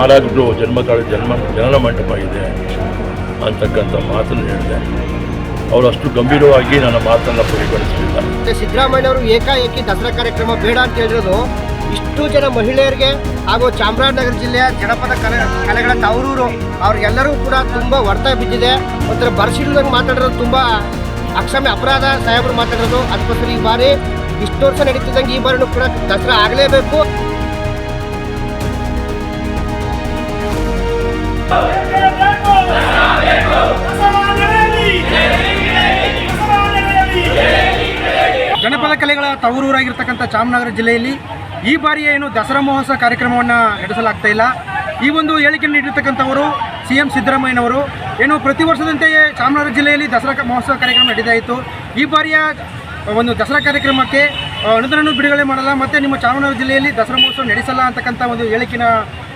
ಮಹಾರಾಜರು ಜನ್ಮ ತಾಳಿ ಜನ್ಮ ಜನನ ಮಂಟಪ ಇದೆ ಅಂತಕ್ಕಂಥ ಮಾತನ್ನು ಹೇಳಿದೆ. ಅವರು ಅಷ್ಟು ಗಂಭೀರವಾಗಿ ನನ್ನ ಮಾತನ್ನು ಪರಿಗಣಿಸಲಿಲ್ಲ. ಮತ್ತೆ ಸಿದ್ದರಾಮಯ್ಯನವರು ಏಕಾಏಕಿ ದಸರಾ ಕಾರ್ಯಕ್ರಮ ಬೇಡ ಅಂತ ಹೇಳಿರೋದು ಇಷ್ಟು ಜನ ಮಹಿಳೆಯರಿಗೆ ಹಾಗೂ ಚಾಮರಾಜನಗರ ಜಿಲ್ಲೆಯ ಜನಪದ ಕಲೆ ಕಲೆಗಳ ತವರೂರು ಅವ್ರಿಗೆಲ್ಲರೂ ಕೂಡ ತುಂಬ ಹೊಡೆತ ಬಿದ್ದಿದೆ. ಒಂಥರ ಬರ್ಸಿಲ್ದಂಗೆ ಮಾತಾಡಿರೋದು ತುಂಬ ಅಕ್ಷಮ್ಯ ಅಪರಾಧ ಸಾಹೇಬರು ಮಾತಾಡೋದು ಅದಕ್ಕೋಸ್ಕರ ಈ ಬಾರಿ ಇಷ್ಟು ವರ್ಷ ನಡೀತಿದ್ದಂಗೆ ಈ ಬಾರಿನೂ ಕೂಡ ದಸರಾ ಆಗಲೇಬೇಕು. ಜನಪದ ಕಲೆಗಳ ತವರೂರಾಗಿರ್ತಕ್ಕಂಥ ಚಾಮನಗರ ಜಿಲ್ಲೆಯಲ್ಲಿ ಈ ಬಾರಿಯ ಏನು ದಸರಾ ಮಹೋತ್ಸವ ಕಾರ್ಯಕ್ರಮವನ್ನು ನಡೆಸಲಾಗ್ತಾ ಇಲ್ಲ. ಈ ಒಂದು ಹೇಳಿಕೆ ನೀಡಿರ್ತಕ್ಕಂಥವರು ಸಿ ಎಂ ಸಿದ್ದರಾಮಯ್ಯನವರು, ಏನು ಪ್ರತಿ ವರ್ಷದಂತೆಯೇ ಚಾಮರಾಜನಗರ ಜಿಲ್ಲೆಯಲ್ಲಿ ದಸರಾ ಮಹೋತ್ಸವ ಕಾರ್ಯಕ್ರಮ ನಡೀತಾ ಈ ಬಾರಿಯ ಒಂದು ದಸರಾ ಕಾರ್ಯಕ್ರಮಕ್ಕೆ ಅನುದಾನವನ್ನು ಅನುದಾನ ಬಿಡುಗಡೆ ಮಾಡಲ್ಲ, ಮತ್ತು ನಿಮ್ಮ ಚಾಮರಾಜನಗರ ಜಿಲ್ಲೆಯಲ್ಲಿ ದಸರಾ ಮಹೋತ್ಸವ ನಡೆಸಲ್ಲ ಅಂತಕ್ಕಂಥ ಒಂದು ಹೇಳಿಕೆನ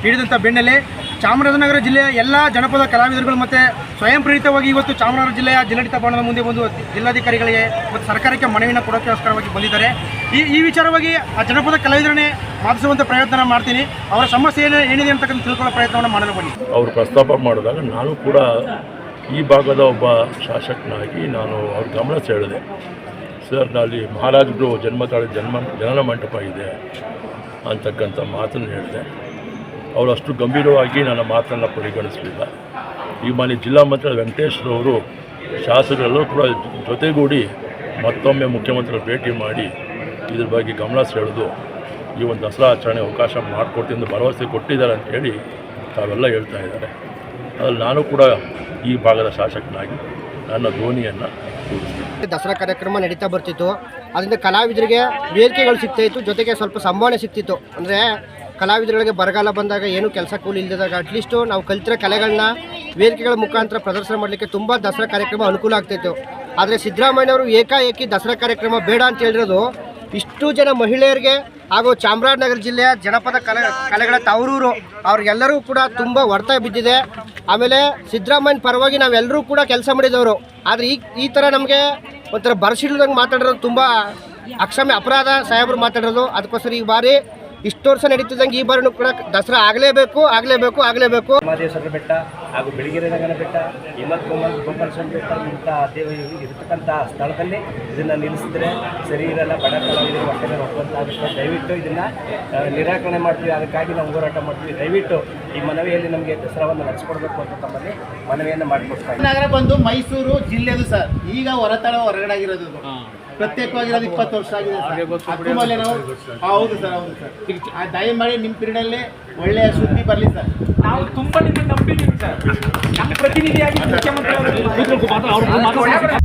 ನೀಡಿದಂಥ ಬೆನ್ನಲ್ಲೇ ಚಾಮರಾಜನಗರ ಜಿಲ್ಲೆಯ ಎಲ್ಲ ಜನಪದ ಕಲಾವಿದರುಗಳು ಮತ್ತು ಸ್ವಯಂ ಪ್ರೇರಿತವಾಗಿ ಇವತ್ತು ಚಾಮರಾಜನಗರ ಜಿಲ್ಲೆಯ ಜಿಲ್ಲಾಡಳಿತ ಭವನದ ಮುಂದೆ ಬಂದು ಜಿಲ್ಲಾಧಿಕಾರಿಗಳಿಗೆ ಮತ್ತು ಸರ್ಕಾರಕ್ಕೆ ಮನವಿನ ಕೊಡೋಕ್ಕೋಸ್ಕರವಾಗಿ ಬಂದಿದ್ದಾರೆ. ಈ ಈ ವಿಚಾರವಾಗಿ ಆ ಜನಪದ ಕಲಾವಿದರನ್ನೇ ಮಾತಿಸುವಂಥ ಪ್ರಯತ್ನ ಮಾಡ್ತೀನಿ. ಅವರ ಸಮಸ್ಯೆ ಏನು, ಏನಿದೆ ಅಂತಕ್ಕಂಥ ತಿಳ್ಕೊಳ್ಳೋ ಪ್ರಯತ್ನವನ್ನು ಮಾಡಲು ಬನ್ನಿ. ಅವರು ಪ್ರಸ್ತಾಪ ಮಾಡಿದಾಗ ನಾನು ಕೂಡ ಈ ಭಾಗದ ಒಬ್ಬ ಶಾಸಕನಾಗಿ ನಾನು ಅವ್ರ ಗಮನ ಸೆಳೆದೆ. ಸರ್ ಅಲ್ಲಿ ಮಹಾರಾಜರು ಜನ್ಮ ಜನ್ಮ, ಜನನ ಮಂಟಪ ಇದೆ ಅಂತಕ್ಕಂಥ ಮಾತನ್ನು ಹೇಳಿದೆ. ಅವರು ಅಷ್ಟು ಗಂಭೀರವಾಗಿ ನನ್ನ ಮಾತನ್ನು ಪರಿಗಣಿಸಲಿಲ್ಲ. ಈ ಮಾನ್ಯ ಜಿಲ್ಲಾ ಮಂತ್ರಿ ವೆಂಕಟೇಶ್ವರವರು ಶಾಸಕರೆಲ್ಲರೂ ಕೂಡ ಜೊತೆಗೂಡಿ ಮತ್ತೊಮ್ಮೆ ಮುಖ್ಯಮಂತ್ರಿ ಭೇಟಿ ಮಾಡಿ ಇದ್ರ ಬಗ್ಗೆ ಗಮನ ಸೆಳೆದು ಈ ಒಂದು ದಸರಾ ಆಚರಣೆ ಅವಕಾಶ ಮಾಡಿಕೊಡ್ತೀನಿ ಎಂದು ಭರವಸೆ ಕೊಟ್ಟಿದ್ದಾರೆ ಅಂತ ಹೇಳಿ ತಾವೆಲ್ಲ ಹೇಳ್ತಾ ಇದ್ದಾರೆ. ಅದ್ರಲ್ಲಿ ನಾನು ಕೂಡ ಈ ಭಾಗದ ಶಾಸಕನಾಗಿ ನನ್ನ ಧ್ವನಿಯನ್ನು ದಸರಾ ಕಾರ್ಯಕ್ರಮ ನಡೀತಾ ಬರ್ತಿತ್ತು. ಅದರಿಂದ ಕಲಾವಿದರಿಗೆ ವೇದಿಕೆಗಳು ಸಿಗ್ತಾಯಿತ್ತು ಜೊತೆಗೆ ಸ್ವಲ್ಪ ಸಂಭಾವನೆ ಸಿಗ್ತಿತ್ತು. ಅಂದರೆ ಕಲಾವಿದರಿಗೆ ಬರಗಾಲ ಬಂದಾಗ ಏನು ಕೆಲಸ ಕೂಲಿ ಇಲ್ಲದಾಗ ಅಟ್ಲೀಸ್ಟು ನಾವು ಕಲಿತಿರೋ ಕಲೆಗಳನ್ನ ವೇದಿಕೆಗಳ ಮುಖಾಂತರ ಪ್ರದರ್ಶನ ಮಾಡಲಿಕ್ಕೆ ತುಂಬ ದಸರಾ ಕಾರ್ಯಕ್ರಮ ಅನುಕೂಲ ಆಗ್ತಿತ್ತು. ಆದರೆ ಸಿದ್ದರಾಮಯ್ಯವರು ಏಕಾಏಕಿ ದಸರಾ ಕಾರ್ಯಕ್ರಮ ಬೇಡ ಅಂತ ಹೇಳಿರೋದು ಇಷ್ಟು ಜನ ಮಹಿಳೆಯರಿಗೆ ಹಾಗೂ ಚಾಮರಾಜನಗರ ಜಿಲ್ಲೆಯ ಜನಪದ ಕಲೆ ಕಲೆಗಳ ತವರೂರು ಅವ್ರಿಗೆಲ್ಲರೂ ಕೂಡ ತುಂಬ ಹೊಡೆತ ಬಿದ್ದಿದೆ. ಆಮೇಲೆ ಸಿದ್ದರಾಮಯ್ಯನ ಪರವಾಗಿ ನಾವೆಲ್ಲರೂ ಕೂಡ ಕೆಲಸ ಮಾಡಿದವರು. ಆದರೆ ಈ ಈ ಥರ ನಮಗೆ ಒಂಥರ ಬರ್ಸಿಲ್ದಂಗೆ ಮಾತಾಡಿರೋದು ತುಂಬ ಅಕ್ಷಮ್ಯ ಅಪರಾಧ ಸಾಹೇಬರು ಮಾತಾಡಿರೋದು. ಅದಕ್ಕೋಸ್ಕರ ಈ ಬಾರಿ ಇಷ್ಟು ವರ್ಷ ನಡೀತಿದ್ದಂಗೆ ಈ ಬಾರಿನೂ ಕೂಡ ದಸರಾ ಆಗಲೇಬೇಕು ಆಗಲೇಬೇಕು ಆಗಲೇಬೇಕು. ಮಹದೇಶ್ವರ ಬೆಟ್ಟ ಹಾಗೂ ಬೆಳಗಿರಿ ರಂಗನ ಬೆಟ್ಟ ಹಿಮತ್ ಕುಮಾರ್ ಗೋಪಾಲಸ್ವಾಮಿ ಬೆಟ್ಟ ಇಂಥ ದೇವ ಇರತಕ್ಕಂಥ ಸ್ಥಳದಲ್ಲಿ ಇದನ್ನು ನಿಲ್ಲಿಸಿದ್ರೆ ಸರಿ ಇರಲ್ಲ ಬಡ ಕಲಾವಿದರು ಹೊಟ್ಟೆಗೆ ಆಗುತ್ತೆ ದಯವಿಟ್ಟು ಇದನ್ನು ನಿರಾಕರಣೆ ಮಾಡ್ತೀವಿ ಅದಕ್ಕಾಗಿ ನಾವು ಹೋರಾಟ ಮಾಡ್ತೀವಿ. ದಯವಿಟ್ಟು ಈ ಮನವಿಯಲ್ಲಿ ನಮಗೆ ದಸರಾವನ್ನು ನಡೆಸ್ಕೊಡ್ಬೇಕು ಅಂತ ತಮ್ಮಲ್ಲಿ ಮನವಿಯನ್ನು ಮಾಡಿಕೊಡ್ತಾ. ನಗರ ಬಂದು ಮೈಸೂರು ಜಿಲ್ಲೆದು ಸರ್. ಈಗ ಹೊರತಳ ಹೊರಗಡೆ ಆಗಿರೋದು. ಪ್ರತ್ಯೇಕವಾಗಿರೋದು ಇಪ್ಪತ್ತು ವರ್ಷ ಆಗಿದೆ ಸರ್. ನಾವು ಹೌದು ಸರ್ ಹೌದು ಸರ್. ಆ, ದಯಮಾಡಿ ನಿಮ್ಮ ಪಿರಿಯಡಲ್ಲಿ ಒಳ್ಳೆಯ ಸುದ್ದಿ ಬರಲಿ ಸರ್. ನಾವು ತುಂಬಾ ನಿಮ್ಮ ನಂಬಿದ್ದೀವಿ ಸರ್. ನಮ್ಮ ಪ್ರತಿನಿಧಿಯಾಗಿ ಮುಖ್ಯಮಂತ್ರಿ ಅವರು